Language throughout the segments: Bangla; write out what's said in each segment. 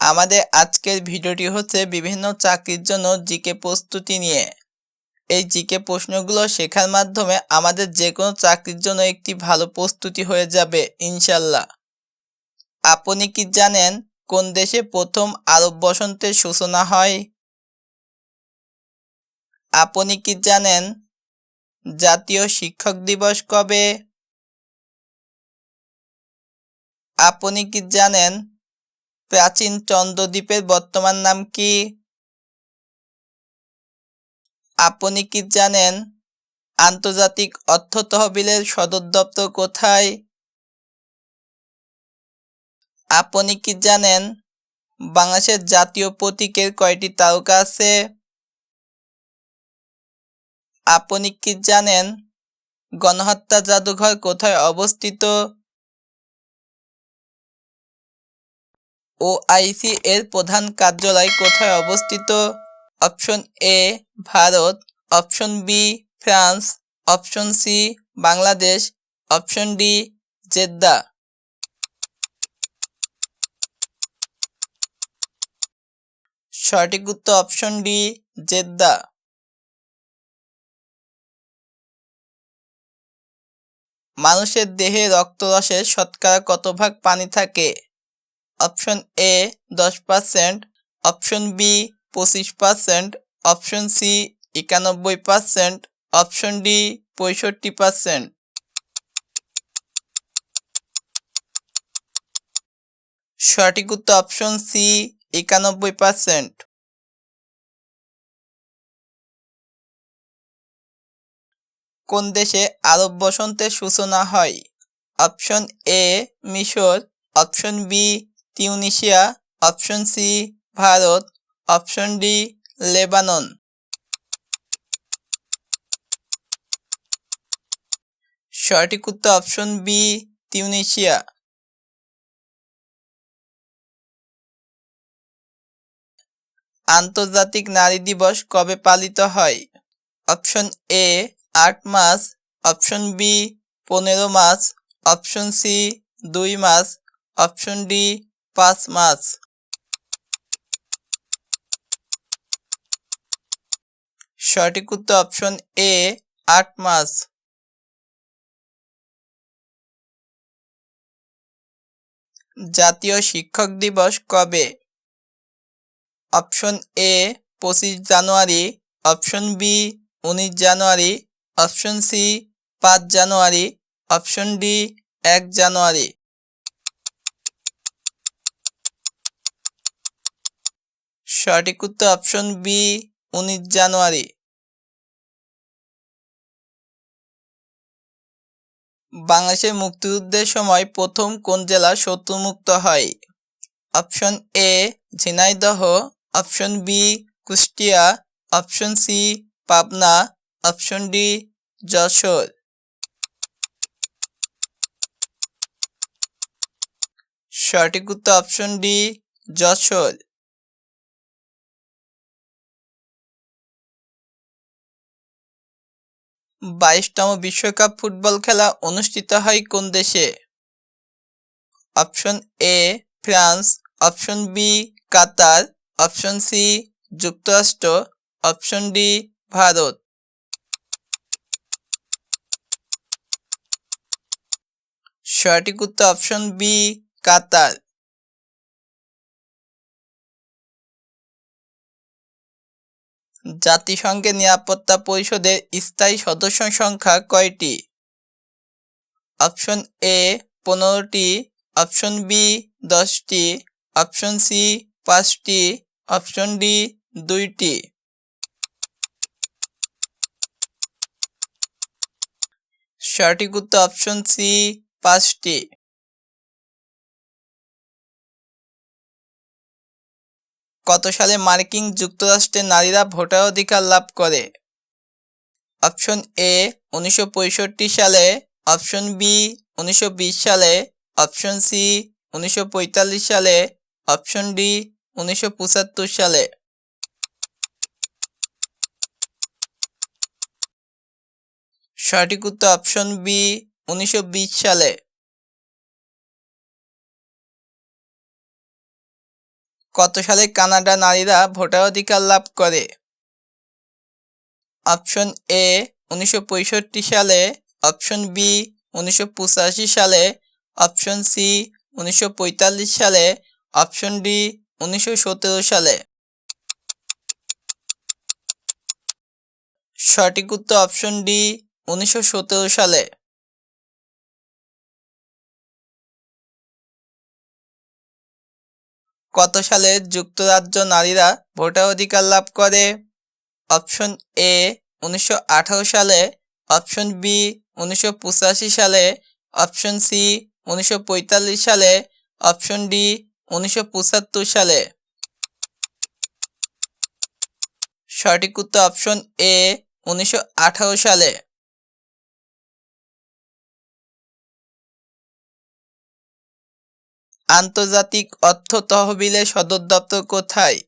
আমাদের আজকের ভিডিওটি হচ্ছে বিভিন্ন চাকরির জন্য জিকে প্রস্তুতি নিয়ে। এই জিকে প্রশ্নগুলো শেখার মাধ্যমে আমাদের যে কোনো চাকরির জন্য একটি ভালো প্রস্তুতি হয়ে যাবে, ইনশাল্লাহ। আপনি কি জানেন কোন দেশে প্রথম আরব বসন্তের সূচনা হয়? আপনি কি জানেন জাতীয় শিক্ষক দিবস কবে? আপনি কি জানেন প্রাচীন চন্দ্রদ্বীপের বর্তমান নাম কি? আপনি কি জানেন আন্তর্জাতিক অর্থ তহবিলের সদর দপ্তর কোথায়? আপনি কি জানেন বাংলাদেশের জাতীয় প্রতীকের কয়টি তারকা আছে? আপনি কি জানেন গণহত্যা জাদুঘর কোথায় অবস্থিত? ওআইসি এর প্রধান কার্যালয় কোথায় অবস্থিত? Option A, Bharat. Option B, France. Option C, Bangladesh. Option D, Jeddah. সঠিক উত্তর অপশন ডি, জেদ্দা। মানুষের দেহে রক্তরসের শতকরা কত ভাগ পানি থাকে? অপশন এ দশ পার্সেন্ট, অপশন বি পঁচিশ পার্সেন্ট, অপশন সি একানব্বই পার্সেন্ট, অপশন ডি পঁয়ষট্টি পার্সেন্ট। সঠিক উত্তর অপশন সি একানব্বই পার্সেন্ট। কোন দেশে আরব বসন্তের সূচনা হয়? অপশন এ মিশর, option B Tunisia option C Bharat option D Lebanon. সঠিক উত্তর অপশন বি তিউনিশিয়া। আন্তর্জাতিক নারী দিবস কবে পালিত হয়? অপশন এ আট মাস। অপশন বি পনেরো মাস। অপশন সি দুই মাস। অপশন ডি পাঁচ মাস সঠিক উত্তর অপশন এ আট মাস জাতীয় শিক্ষক দিবস কবে? অপশন এ পঁচিশ জানুয়ারি। অপশন বি উনিশ জানুয়ারি। অপশন সি পাঁচ জানুয়ারি। অপশন ডি এক জানুয়ারি। সঠিক উত্তর অপশন বি উনিশ জানুয়ারি। বাংলাদেশের মুক্তিযুদ্ধের সময় প্রথম কোন জেলা শত্রুমুক্ত হয়? Option A Jhenaidah option B Kushtia option C Pabna option D Jashore. সঠিক উত্তর অপশন ডি যশোর। বাইশতম বিশ্বকাপ ফুটবল খেলা অনুষ্ঠিত হয় কোন দেশে? Option A, France. Option B, Qatar. Option C, যুক্তরাষ্ট্র। Option D, Bharat. সঠিক উত্তর অপশন বি, কাতার। জাতিসংঘের নিরাপত্তা পরিষদের স্থায়ী সদস্য সংখ্যা কয়টি? অপশন এ পনেরোটি, অপশন বি দশটি, অপশন সি পাঁচটি, অপশন ডি দুইটি। সঠিক উত্তর অপশন সি পাঁচটি। কত সালে মার্কিন যুক্তরাষ্ট্রে নারীরা ভোটাধিকার লাভ করে? অপশন এ, উনিশশো পঁয়ষট্টি সালে। অপশন বি, উনিশশো বিশ সালে। অপশন সি, উনিশশো পঁয়তাল্লিশ সালে। অপশন ডি, উনিশশো পঁচাত্তর সালে। সঠিক উত্তর অপশন বি, উনিশশো বিশ সালে। কত সালে কানাডা নারীরা ভোটাধিকার লাভ করে? অপশন এ, উনিশশো পঁয়ষট্টি সালে। অপশন বি, উনিশশো পঁচাশি সালে। অপশন সি, উনিশশো পঁয়তাল্লিশ সালে। অপশন ডি, উনিশশো সতেরো সালে। সঠিক উত্তর অপশন ডি, উনিশশো সতেরো সালে। কত সালে যুক্তরাজ্য নারীরা ভোটাধিকার লাভ করে? অপশন এ, উনিশশো আঠারো সালে। অপশন বি, উনিশশো পঁচাশি সালে। অপশন সি, উনিশশো পঁয়তাল্লিশ সালে। অপশন ডি, উনিশশো পঁচাত্তর সালে। সঠিক উত্তর অপশন এ, উনিশশো আঠারো সালে। আন্তর্জাতিক অর্থ তহবিলের সদর দপ্তর কোথায়?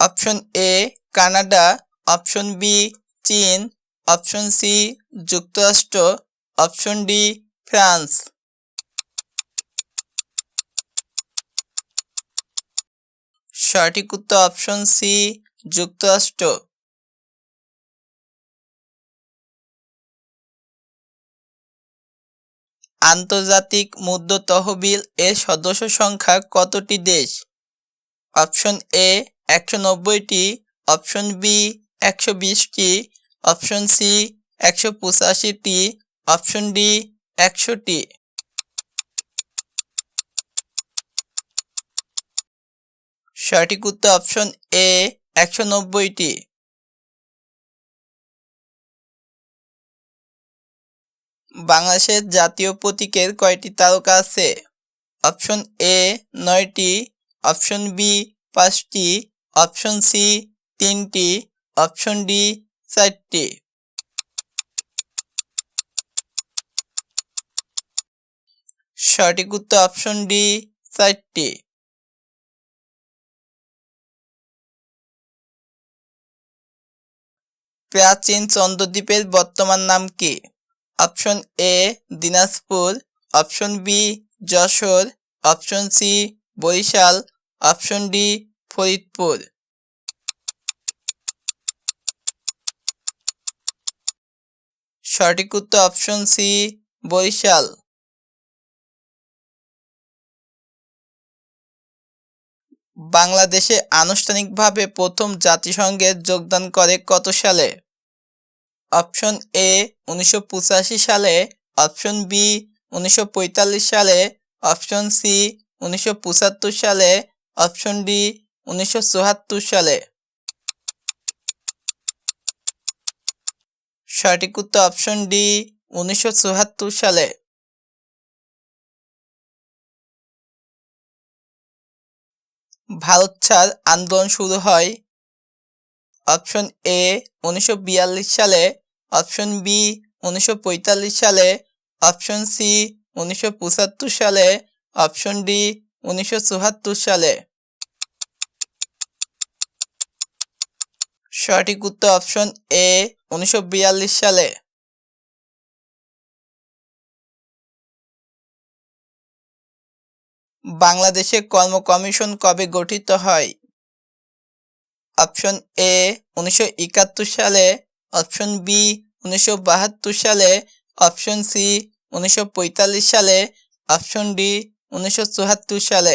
Option A, Canada. Option B, চীন। অপশন সি, যুক্তরাষ্ট্র। Option D, France. সঠিক উত্তর অপশন সি, যুক্তরাষ্ট্র। আন্তর্জাতিক মুদ্রা তহবিল এর সদস্য সংখ্যা কতটি দেশ? অপশন এ একশো নব্বইটি, অপশন বি একশো বিশটি, অপশন সি একশো পঁচাশিটি, অপশন ডি একশোটি। সঠিক উত্তর অপশন এ একশো নব্বইটি। বাংলাদেশের জাতীয় প্রতীকের কয়টি তারকা আছে? অপশন এ নয়টি, অপশন বি পাঁচটি, অপশন সি তিনটি, অপশন ডি চারটি। সঠিক উত্তর অপশন ডি চারটি। প্রাচীন চন্দ্রদ্বীপের বর্তমান নাম কি? Option A Dinajpur, option B Jashore, option C Barishal, option D Faridpur. সঠিক উত্তর অপশন সি বরিশাল। বাংলাদেশে আনুষ্ঠানিকভাবে প্রথম জাতিসংঘে যোগদান করে কত সালে? অপশন এ উনিশশো পঁচাশি সালে, অপশন বি উনিশশো পঁয়তাল্লিশ সালে, অপশন সি উনিশশো পঁচাত্তর সালে, অপশন ডি উনিশশো সালে। সঠিক উত্তর অপশন ডি উনিশশো চুয়াত্তর সালে। ভারত ছাড় আন্দোলন শুরু হয় অপশন এ উনিশশো বিয়াল্লিশ সালে, অপশন বি উনিশশো পঁয়তাল্লিশ সালে, অপশন সি উনিশশো পঁচাত্তর সালে, অপশন ডি উনিশশো সালে। সঠিক উত্তর অপশন এ উনিশশো বিয়াল্লিশ সালে। বাংলাদেশে কর্ম কমিশন কবে গঠিত হয়? অপশন এ উনিশশো একাত্তর সালে, অপশন বি উনিশশো বাহাত্তর সালে, অপশন সি উনিশশো পঁয়তাল্লিশ সালে, অপশন ডি উনিশশো চুয়াত্তর সালে।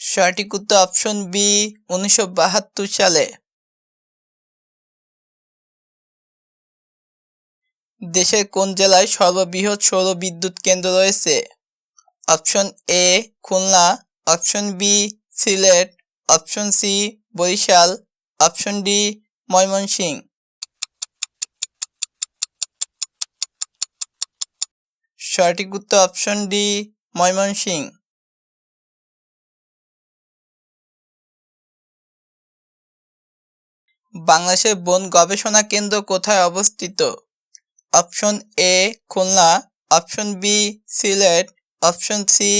সঠিক উত্তর অপশন বি উনিশশো বাহাত্তর সালে। দেশের কোন জেলায় সর্ববৃহৎ সৌর বিদ্যুৎ কেন্দ্র রয়েছে? Option A Khulna, option B Sylhet, option C Barishal, option D Mymensingh সঠিক উত্তর অপশন ডি ময়মনসিং বাংলাদেশের বন গবেষণা কেন্দ্র কোথায় অবস্থিত? Option A Khulna, option B Sylhet option C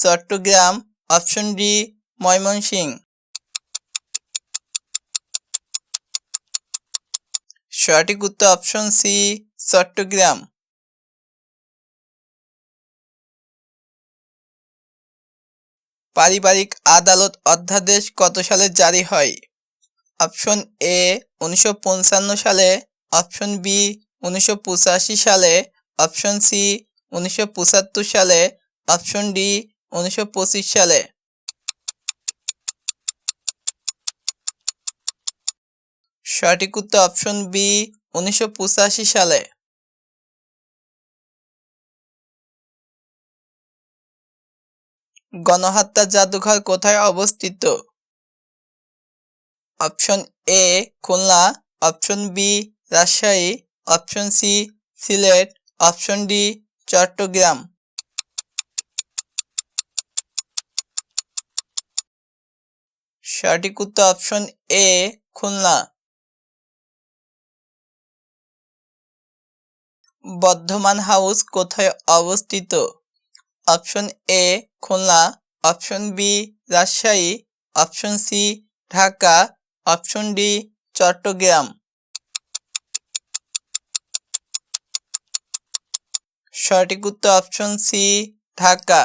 Chattogram. Option D, Mymensingh. সঠিক উত্তর অপশন সি, চট্টগ্রাম। পারিবারিক আদালত অধ্যাদেশ কত সালে জারি হয়? অপশন এ, উনিশশো পঞ্চান্ন সালে। অপশন বি, উনিশশো পঁচাশি সালে। অপশন সি, উনিশশো পঁচাত্তর সালে। অপশন ডি উনিশশো পঁচিশ সালে। সঠিক উত্তর অপশন বি উনিশশো পঁচাশি সালে। গণহত্যা জাদুঘর কোথায় অবস্থিত? Option A Khulna. Option B Rajshahi. Option C Sylhet. Option D Chattogram. সঠিক উত্তর option A Khulna. Bardhaman House কোথায় অবস্থিত? Option A Khulna. Option B Rajshahi. Option C Dhaka. Option D Chattogram. সঠিক উত্তর অপশন সি ঢাকা।